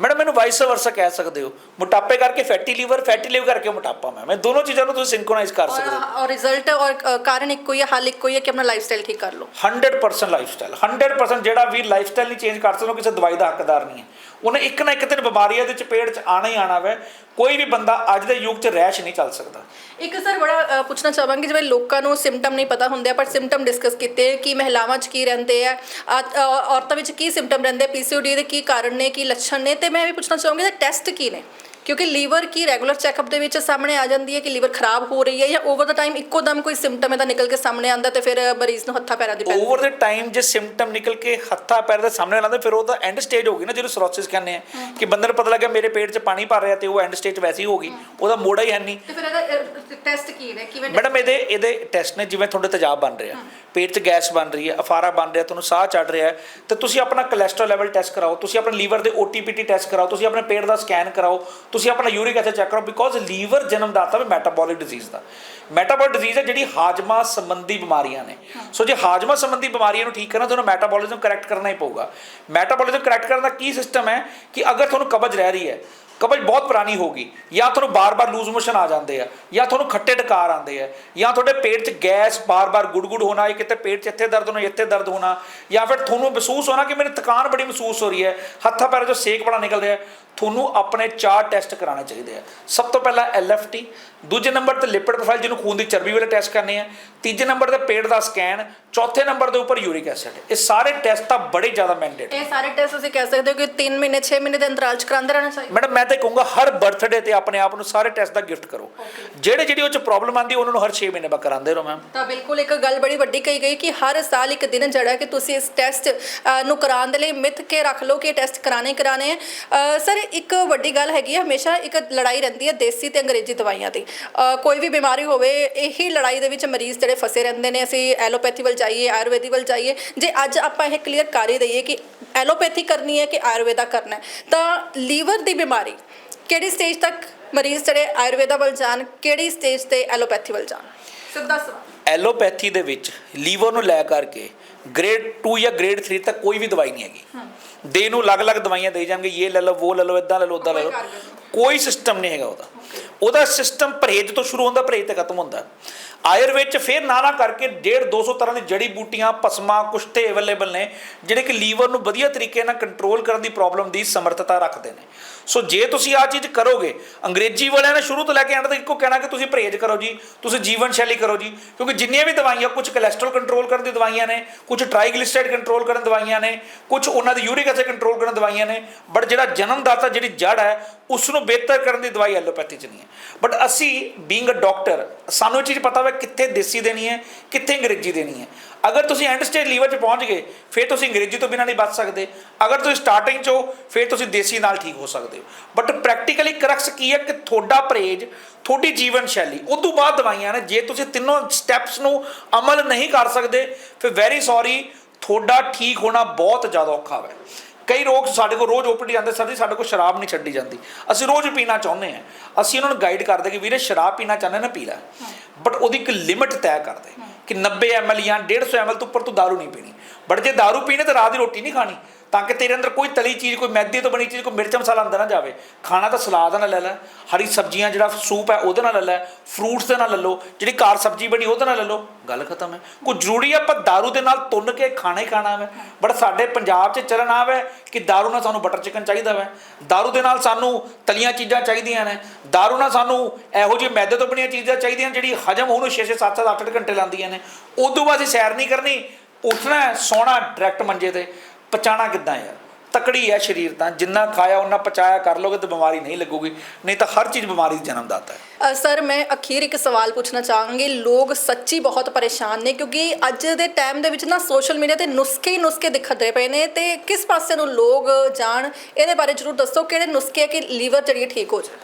ਮੈਡਮ ਮੈਨੂੰ ਵਾਈਸ ਵਰਸਾ ਕਹਿ ਸਕਦੇ ਹੋ। ਮੋਟਾਪੇ ਕਰਕੇ ਫੈਟੀ ਲੀਵਰ ਫੈਟੀ ਲੀਵਰ ਕਰਕੇ ਮੋਟਾਪਾ ਮੈਮ ਇਹ ਦੋਨੋਂ ਚੀਜ਼ਾਂ ਨੂੰ ਤੁਸੀਂ ਸਿੰਕਰੋਨਾਈਜ਼ ਕਰ ਸਕਦੇ ਹੋ। ਔਰ ਰਿਜ਼ਲਟ ਔਰ ਅ, ਕਾਰਨ ਇੱਕੋ ਹੀ ਹੈ ਹੱਲ ਇੱਕੋ ਹੀ ਹੈ ਕਿ ਆਪਣਾ ਲਾਈਫਸਟਾਈਲ ਠੀਕ ਕਰ ਲਓ। 100% ਲਾਈਫਸਟਾਈਲ 100% ਜਿਹੜਾ ਵੀ ਲਾਈਫਸਟਾਈਲ ਨਹੀਂ ਚੇਂਜ ਕਰ ਸਕਦਾ ਉਹ ਕਿਸੇ ਦਵਾਈ ਦਾ ਹੱਕਦਾਰ ਨਹੀਂ ਹੈ। ਉਹਨੇ ਇੱਕ ਨਾ ਇੱਕ ਦਿਨ ਬਿਮਾਰੀਆਂ ਦੇ ਚਪੇੜ 'ਚ ਆਣਾ ਹੀ ਆਣਾ ਵੈ। ਕੋਈ ਵੀ ਬੰਦਾ ਅੱਜ ਦੇ ਯੁੱਗ 'ਚ ਰੈਸ਼ ਨਹੀਂ ਚੱਲ ਸਕਦਾ। ਇੱਕ ਸਰ ਬੜਾ ਅ, ਪੁੱਛਣਾ ਚਾਹਾਂਗੇ ਜਿਵੇਂ ਲੋਕਾਂ ਨੂੰ ਸਿੰਪਟਮ ਨਹੀਂ ਪਤਾ ਹੁੰਦੇ ਆ ਪਰ ਸਿੰਪਟਮ ਡਿਸਕਸ ਕੀਤੇ ਕਿ ਮਹਿਲਾਵਾਂ 'ਚ ਕੀ ਰਹਿੰਦੇ ਆ ਆ- ਅ, ਔਰਤਾਂ ਵਿੱਚ ਕੀ ਸਿੰਪਟਮ ਰਹਿੰਦੇ ਪੀਸੀਓਡੀ ਦੇ ਕੀ ਕਾਰਨ ਨੇ ਕੀ ਲੱਛਣ ਨੇ ਤੇ ਮੈਂ ਇਹ ਵੀ ਪੁੱਛਣਾ ਚਾਹਾਂਗੀ ਕਿ ਟੈਸਟ ਕੀ ਨੇ? ਕਿਉਂਕਿ ਲੀਵਰ ਕੀ ਰੈਗੂਲਰ ਚੈੱਕਅਪ ਦੇ ਵਿੱਚ ਸਾਹਮਣੇ ਆ ਜਾਂਦੀ ਹੈ ਕਿ ਲੀਵਰ ਖਰਾਬ ਹੋ ਰਹੀ ਹੈ ਜਾਂ ਓਵਰ ਦਾ ਟਾਈਮ ਇੱਕੋ ਦਮ ਕੋਈ ਸਿੰਪਟਮ ਇਹਦਾ ਨਿਕਲ ਕੇ ਸਾਹਮਣੇ ਆਉਂਦਾ ਤੇ ਫਿਰ ਮਰੀਜ਼ ਨੂੰ ਹੱਥਾਂ ਪੈਰਾਂ ਦੀ ਪੈਂਦੀ ਓਵਰ ਦੇ ਟਾਈਮ ਜੇ ਸਿੰਪਟਮ ਨਿਕਲ ਕੇ ਹੱਥਾਂ ਪੈਰ ਦੇ ਸਾਹਮਣੇ ਲਾਉਂਦੇ ਫਿਰ ਉਹ ਤਾਂ ਐਂਡ ਸਟੇਜ ਹੋ ਗਈ ਨਾ ਜਿਹਨੂੰ ਸਰੋਸਿਸ ਕਹਿੰਦੇ ਆ। ਕਿ ਬੰਦੇ ਨੂੰ ਪਤਾ ਲੱਗਿਆ ਮੇਰੇ ਪੇਟ 'ਚ ਪਾਣੀ ਭਰ ਰਿਹਾ ਤੇ ਉਹ ਐਂਡ ਸਟੇਜ ਵੈਸੀ ਹੋ ਗਈ ਉਹਦਾ ਮੋੜਾ ਹੀ ਹੈ ਨਹੀਂ ਤੇ ਫਿਰ ਇਹਦਾ ਟੈਸਟ ਕੀ ਨੇ? ਕਿਵੇਂ ਮੈਡਮ ਇਹਦੇ ਇਹਦੇ ਟੈਸਟ ਨੇ ਜਿਵੇਂ ਤੁਹਾਡੇ ਤੇਜ਼ਾਬ ਬਣ ਰਿਹਾ। ਪੇਟ 'ਚ ਗੈਸ ਬਣ ਰਹੀ ਹੈ, ਅਫਾਰਾ ਬਣ ਰਿਹਾ, ਤੁਹਾਨੂੰ ਸਾਹ ਚੜ ਰਿਹਾ ਹੈ, ਤੇ ਤੁਸੀਂ ਆਪਣਾ ਕੋਲੇਸਟ੍ਰੋਲ ਲੈਵਲ ਟੈਸਟ ਕਰਾਓ, ਤੁਸੀਂ ਆਪਣੇ ਲੀਵਰ ਦੇ OTPT ਟੈਸਟ ਕਰਾਓ, ਤੁਸੀਂ ਆਪਣੇ ਪੇਟ ਦਾ ਸਕੈਨ ਕਰਾਓ, ਤੁਸੀਂ ਆਪਣਾ ਯੂਰਿਕ ਐਸਿਡ ਚੈੱਕ ਕਰੋ ਬਿਕੋਜ਼ ਲੀਵਰ ਜਨਮਦਾਤਾ ਵੀ ਮੈਟਾਬੋਲਿਕ ਡਿਜ਼ੀਜ਼ ਦਾ। ਮੈਟਾਬੋਲਿਕ ਡਿਜ਼ੀਜ਼ ਹੈ ਜਿਹੜੀ ਹਾਜਮਾ ਸੰਬੰਧੀ ਬਿਮਾਰੀਆਂ ਨੇ। ਸੋ ਜੇ ਹਾਜਮਾ ਸੰਬੰਧੀ ਬਿਮਾਰੀਆਂ ਨੂੰ ਠੀਕ ਕਰਨਾ, ਤੁਹਾਨੂੰ ਮੈਟਾਬੋਲਿਜ਼ਮ ਕਰੈਕਟ ਕਰਨਾ ਹੀ ਪਊਗਾ। ਮੈਟਾਬੋਲਿਜ਼ਮ ਕਰੈਕਟ ਕਰਨ ਦਾ ਕੀ ਸਿਸਟਮ ਹੈ ਕਿ ਅਗਰ ਤੁਹਾਨੂੰ ਕਬਜ਼ ਰਹਿ ਰਹੀ ਹੈ, ਕਬਜ਼ ਬਹੁਤ ਪੁਰਾਣੀ ਹੋ ਗਈ, ਜਾਂ ਤੁਹਾਨੂੰ ਬਾਰ-ਬਾਰ ਲੂਜ਼ ਮੋਸ਼ਨ ਆ ਜਾਂਦੇ ਆ, ਜਾਂ ਤੁਹਾਨੂੰ ਖੱਟੇ ਡਕਾਰ ਆਉਂਦੇ ਆ, ਜਾਂ ਤੁਹਾਡੇ ਪੇਟ 'ਚ ਗੈਸ ਬਾਰ-ਬਾਰ ਗੁੜਗੁੜ ਹੋਣਾ ਇਹ ਕਿਤੇ ਪੇਟ 'ਚ ਇੱਥੇ ਦਰਦ ਹੋਣਾ, ਇੱਥੇ ਦਰਦ ਹੋਣਾ, ਜਾਂ ਫਿਰ ਤੁਹਾਨੂੰ ਮਹਿਸੂਸ ਹੋਣਾ ਕਿ ਮੈਨੂੰ ਥਕਾਨ ਬੜੀ ਮਹਿਸੂਸ ਹੋ ਰਹੀ ਹੈ, ਹੱਥਾਂ ਪੈਰਾਂ 'ਚੋਂ ਸੇਕ ਬੜਾ ਨਿਕਲ ਰਿਹਾ ਤੁਹਾਨੂੰ ਆਪਣੇ ਚਾਰ ਟੈਸਟ ਕਰਾਉਣੇ ਚਾਹੀਦੇ ਆ। ਸਭ ਤੋਂ ਪਹਿਲਾਂ LFT ਦੂਜੇ ਨੰਬਰ ਤੇ ਲਿਪਿਡ ਪ੍ਰੋਫਾਈਲ ਜਿਹਨੂੰ ਖੂਨ ਦੀ ਚਰਬੀ ਵਾਲੇ ਟੈਸਟ ਕਰਨੇ ਆ। ਤੀਜੇ ਨੰਬਰ ਤੇ ਪੇਟ ਦਾ ਸਕੈਨ ਚੌਥੇ ਨੰਬਰ ਦੇ ਉੱਪਰ ਯੂਰਿਕ ਐਸਿਡ ਇਹ ਸਾਰੇ ਟੈਸਟ ਤਾਂ ਬੜੇ ਜ਼ਿਆਦਾ ਮੈਂਡੇਟ ਇਹ ਸਾਰੇ ਟੈਸਟ ਤੁਸੀਂ ਕਹਿ ਸਕਦੇ ਹੋ ਕਿ 3 ਮਹੀਨੇ 6 ਮਹੀਨੇ ਦੇ ਅੰਤਰਾਲ 'ਚ ਕਰਾਉਂਦੇ ਰਹਿਣਾ ਚਾਹੀਦਾ। ਮੈਡਮ ਮੈਂ ਤਾਂ ਕਹੂੰਗਾ ਹਰ ਬਰਥਡੇ ਤੇ ਆਪਣੇ ਆਪ ਨੂੰ ਸਾਰੇ ਟੈਸਟ ਦਾ ਗਿਫਟ ਕਰੋ। ਜਿਹੜੇ ਜਿਹੜੀ ਉਹ ਚ ਪ੍ਰੋਬਲਮ ਆਂਦੀ ਉਹਨਾਂ ਨੂੰ ਹਰ 6 ਮਹੀਨੇ ਬਾਅਦ ਕਰਾਉਂਦੇ ਰਹੋ ਮੈਮ। ਤਾਂ ਬਿਲਕੁਲ ਇੱਕ ਗੱਲ ਬੜੀ ਵੱਡੀ ਕਹੀ ਗਈ ਕਿ ਹਰ ਸਾਲ ਇੱਕ ਦਿਨ ਜਿਹੜਾ ਕਿ ਤੁਸੀਂ ਇਸ ਟੈਸਟ ਨੂੰ ਕਰਾਉਣ ਦੇ ਲਈ ਮਿੱਥ ਕੇ ਰੱਖ ਲਓ ਕਿ ਟੈਸਟ ਕਰਾਣੇ ਕਰਾਣੇ ਸਰ ਇੱਕ ਵੱਡੀ ਗੱਲ ਹੈਗੀ ਹੈ ਹਮੇਸ਼ਾ ਇੱਕ ਲੜਾਈ ਰਹਿੰਦੀ ਹੈ ਦੇਸੀ ਤੇ ਅੰਗਰੇਜ਼ੀ ਦਵਾਈਆਂ ਦੀ। ਅ, ਕੋਈ ਵੀ ਬਿਮਾਰੀ ਹੋਵੇ ਇਹੀ ਲੜਾਈ ਦੇ ਵਿੱਚ ਮਰੀਜ਼ ਜਿਹੜੇ ਫਸੇ ਰਹਿੰਦੇ ਨੇ ਅਸੀਂ ਐਲੋਪੈਥੀ ਵੱਲ ਜਾਈਏ ਆਯੁਰਵੈਦਿਕ ਵੱਲ ਜਾਈਏ। ਜੇ ਅੱਜ ਆਪਾਂ ਇਹ ਕਲੀਅਰ ਕਰ ਹੀ ਦਈਏ ਕਿ ਐਲੋਪੈਥੀ ਕਰਨੀ ਹੈ ਕਿ ਆਯੁਰਵੇਦਾ ਕਰਨਾ ਹੈ ਤਾਂ ਲੀਵਰ ਦੀ ਬਿਮਾਰੀ ਕਿਹੜੀ ਸਟੇਜ ਤੱਕ ਮਰੀਜ਼ ਜਿਹੜੇ ਆਯੁਰਵੇਦਾ ਵੱਲ ਜਾਣ ਕਿਹੜੀ ਸਟੇਜ ਤੇ ਐਲੋਪੈਥੀ ਵੱਲ ਜਾਣ? ਸਿੱਧਾ ਸਵਾਲ। ਐਲੋਪੈਥੀ ਦੇ ਵਿੱਚ ਲੀਵਰ ਨੂੰ ਲੈ ਕਰਕੇ ਗ੍ਰੇਡ 2 ਜਾਂ ਗ੍ਰੇਡ 3 ਤੱਕ ਕੋਈ ਵੀ ਦਵਾਈ ਨਹੀਂ ਹੈਗੀ। ਦੇ ਨੂੰ ਅਲੱਗ-ਅਲੱਗ ਦਵਾਈਆਂ ਦੇ ਜਾਣਗੇ ਇਹ ਲੈ ਲਓ ਉਹ ਲੈ ਲਓ ਇਦਾਂ ਲੈ ਲਓ ਉਦਾਂ ਲੈ ਲਓ। ਕੋਈ ਸਿਸਟਮ ਨਹੀਂ ਹੈਗਾ ਉਹਦਾ। ਉਹਦਾ ਸਿਸਟਮ ਪਰਹੇਜ਼ ਤੋਂ ਸ਼ੁਰੂ ਹੁੰਦਾ ਪਰਹੇਜ਼ ਤੇ ਖਤਮ ਹੁੰਦਾ। ਆਯੁਰਵੇਦ ਚ ਫਿਰ ਨਾ ਨਾ ਕਰਕੇ 1.5 200 ਤਰ੍ਹਾਂ ਦੀ ਜੜੀ ਬੂਟੀਆਂ ਭਸਮਾਂ ਕੁਸ਼ਤੇ ਅਵੇਲੇਬਲ ਨੇ, ਜਿਹੜੇ ਕਿ ਲੀਵਰ ਨੂੰ ਵਧੀਆ ਤਰੀਕੇ ਨਾਲ ਕੰਟਰੋਲ ਕਰਨ ਦੀ ਪ੍ਰੋਬਲਮ ਦੀ ਸਮਰੱਥਤਾ ਰੱਖਦੇ ਨੇ। ਸੋ ਜੇ ਤੁਸੀਂ ਆ ਚੀਜ਼ ਕਰੋਗੇ, ਅੰਗਰੇਜ਼ੀ ਵਾਲਿਆਂ ਨੇ ਸ਼ੁਰੂ ਤੋਂ ਲੈ ਕੇ ਐਂਡ ਤੱਕ ਇੱਕੋ ਕਹਿਣਾ ਕਿ ਤੁਸੀਂ ਪਰਹੇਜ਼ ਕਰੋ ਜੀ, ਤੁਸੀਂ ਜੀਵਨ ਸ਼ੈਲੀ ਕਰੋ ਜੀ, ਕਿਉਂਕਿ ਜਿੰਨੀਆਂ ਵੀ ਦਵਾਈਆਂ ਕੁਝ ਕੋਲੇਸਟ੍ਰੋਲ ਕੰਟਰੋਲ ਕਰਨ ਦੀ ਦਵਾਈਆਂ ਨੇ ਕੁਝ ਟ੍ਰਾਈਗਲਿਸਰਾਈਡ ਕੰਟਰੋਲ ਕਰਨ ਦਵਾਈਆਂ ਨੇ ਕੁਝ ਉਹਨਾਂ ਦੀ ਯੂਰਿਕ ਐਸਿਡ ਕੰਟਰੋਲ ਕਰਨ ਦਵਾਈਆਂ ਨੇ ਬਟ ਜਿਹੜਾ ਜਨਮਦਾਤਾ ਜਿਹੜੀ ਜੜ ਹੈ ਉਸ ਨੂੰ ਬਿਹਤਰ ਕਰਨ ਦੀ ਦਵਾਈ ਐਲੋਪੈਥੀ ਚ ਨਹੀਂ ਹੈ। ਬਟ ਅਸੀਂ ਬੀਇੰਗ ਅ ਡਾਕਟਰ ਸਾਨੂੰ ਇਹ ਚੀਜ਼ ਪਤਾ ਵਾ ਕਿੱਥੇ ਦੇਸੀ ਦੇਣੀ ਹੈ, ਕਿੱਥੇ ਅੰਗਰੇਜ਼ੀ ਦੇਣੀ ਹੈ। ਅਗਰ ਤੁਸੀਂ ਐਂਡ ਸਟੇਜ ਲੀਵਰ 'ਚ ਪਹੁੰਚ ਗਏ, ਫਿਰ ਤੁਸੀਂ ਅੰਗਰੇਜ਼ੀ ਤੋਂ ਬਿਨਾਂ ਨਹੀਂ ਬਚ ਸਕਦੇ। ਅਗਰ ਤੁਸੀਂ ਸਟਾਰਟਿੰਗ 'ਚ ਹੋ, ਫਿਰ ਤੁਸੀਂ ਦੇਸੀ ਨਾਲ ਠੀਕ ਹੋ ਸਕਦੇ ਹੋ। ਬਟ ਪ੍ਰੈਕਟੀਕਲੀ ਕਰਕਸ ਕੀ ਹੈ ਕਿ ਤੁਹਾਡਾ ਪਰਹੇਜ, ਤੁਹਾਡੀ ਜੀਵਨ ਸ਼ੈਲੀ ਉਸ ਤੋਂ ਬਾਅਦ ਦਵਾਈਆਂ ਨੇ। ਜੇ ਤੁਸੀਂ ਤਿੰਨੋਂ ਸਟੈਪਸ ਨੂੰ ਅਮਲ ਨਹੀਂ ਕਰ ਸਕਦੇ, ਫਿਰ ਵੈਰੀ ਸੌਰੀ ਤੁਹਾਡਾ ਠੀਕ ਹੋਣਾ ਬਹੁਤ ਜ਼ਿਆਦਾ ਔਖਾ ਹੈ ਕਈ ਲੋਕ ਸਾਡੇ ਕੋਲ ਰੋਜ਼ ਓਪੀਡੀ ਆਉਂਦੇ ਸਰ ਜੀ ਸਾਡੇ ਕੋਲ ਸ਼ਰਾਬ ਨਹੀਂ ਛੱਡੀ ਜਾਂਦੀ ਅਸੀਂ ਰੋਜ਼ ਪੀਣਾ ਚਾਹੁੰਦੇ ਹਾਂ ਅਸੀਂ ਉਹਨਾਂ ਨੂੰ ਗਾਈਡ ਕਰਦੇ ਕਿ ਵੀਰੇ ਸ਼ਰਾਬ ਪੀਣਾ ਚਾਹੁੰਦੇ ਨਾ ਪੀ ਲੈ ਬਟ ਉਹਦੀ ਇੱਕ ਲਿਮਿਟ ਤੈਅ ਕਰਦੇ ਕਿ 90 ml ਜਾਂ 150 ml ਤੋਂ ਉੱਪਰ ਤੂੰ दारू ਨਹੀਂ ਪੀਣੀ ਬਟ ਜੇ दारू ਪੀਣੇ ਤਾਂ ਰਾਤ ਦੀ ਰੋਟੀ ਨਹੀਂ ਖਾਣੀ ਤਾਂ ਕਿ ਤੇਰੇ ਅੰਦਰ ਕੋਈ ਤਲੀ ਚੀਜ਼ ਕੋਈ ਮੈਦੇ ਤੋਂ ਬਣੀ ਚੀਜ਼ ਕੋਈ ਮਿਰਚ ਮਸਾਲਾ ਅੰਦਰ ਨਾ ਜਾਵੇ ਖਾਣਾ ਤਾਂ ਸਲਾਦ ਨਾਲ ਲੈ ਲੈ ਹਰੀ ਸਬਜ਼ੀਆਂ ਜਿਹੜਾ ਸੂਪ ਹੈ ਉਹਦੇ ਨਾਲ ਲੈ ਲੈ ਫਰੂਟਸ ਦੇ ਨਾਲ ਲੈ ਲਓ ਜਿਹੜੀ ਘਰ ਸਬਜ਼ੀ ਬਣੀ ਉਹਦੇ ਨਾਲ ਲੈ ਲਓ ਗੱਲ ਖਤਮ ਹੈ ਕੋਈ ਜ਼ਰੂਰੀ ਹੈ ਆਪਾਂ दारू ਦੇ ਨਾਲ ਤੁੰਨ ਕੇ ਖਾਣਾ ਹੀ ਖਾਣਾ ਹੈ ਬਟ ਸਾਡੇ ਪੰਜਾਬ 'ਚ ਚੱਲਣ ਆਵੇ ਕਿ दारू ਨਾਲ ਸਾਨੂੰ ਬਟਰ ਚਿਕਨ ਚਾਹੀਦਾ ਹੈ दारू ਦੇ ਨਾਲ ਸਾਨੂੰ ਤਲੀਆਂ ਚੀਜ਼ਾਂ ਚਾਹੀਦੀਆਂ ਨੇ दारू ਨਾਲ ਸਾਨੂੰ ਇਹੋ ਜਿਹੇ ਮੈਦੇ ਤੋਂ ਬਣੀਆਂ ਚੀਜ਼ਾਂ ਚਾਹੀਦੀਆਂ ਜਿਹੜੀ ਹਜਮ ਹੋਣ ਨੂੰ 6 6 7 7 8 ਘੰਟੇ ਲਾਉਂਦੀਆਂ ਨੇ ਉਦੋਂ ਬਾਅਦ ਅਸੀਂ ਸੈਰ ਨਹੀਂ ਕਰਨੀ ਉੱਠਣਾ ਹੈ, ਸੌਣਾ ਡਾਇਰੈਕਟ ਮੰਜੇ ਤੇ ਪਚਾਣਾ ਕਿੱਦਾਂ ਯਾਰ ਤਕੜੀ ਹੈ ਸਰੀਰ ਤਾਂ ਜਿੰਨਾ ਖਾਇਆ ਉਹਨਾਂ ਪਚਾਇਆ ਕਰ ਲੋਗੇ ਤਾਂ ਬਿਮਾਰੀ ਨਹੀਂ ਲੱਗੂਗੀ ਨਹੀਂ ਤਾਂ ਹਰ ਚੀਜ਼ ਬਿਮਾਰੀ ਦਾ ਜਨਮ ਦਾਤਾ ਹੈ ਸਰ ਮੈਂ ਅਖੀਰ ਇੱਕ ਸਵਾਲ ਪੁੱਛਣਾ ਚਾਹਾਂਗੀ। ਲੋਕ ਸੱਚੀ ਬਹੁਤ ਪਰੇਸ਼ਾਨ ਨੇ ਕਿਉਂਕਿ ਅੱਜ ਦੇ ਟਾਈਮ ਦੇ ਵਿੱਚ ਨਾ ਸੋਸ਼ਲ ਮੀਡੀਆ ਤੇ ਨੁਸਖੇ ਹੀ ਨੁਸਖੇ ਦਿਖਦੇ ਪਏ ਨੇ ਤੇ ਕਿਸ ਪਾਸੇ ਨੂੰ ਲੋਕ ਜਾਣ ਇਹਦੇ ਬਾਰੇ ਜਰੂਰ ਦੱਸੋ ਕਿਹੜੇ ਨੁਸਖੇ ਹੈ ਕਿ ਲੀਵਰ ਜਿਹੜੀ ਹੈ ਠੀਕ ਹੋ ਜਾਏ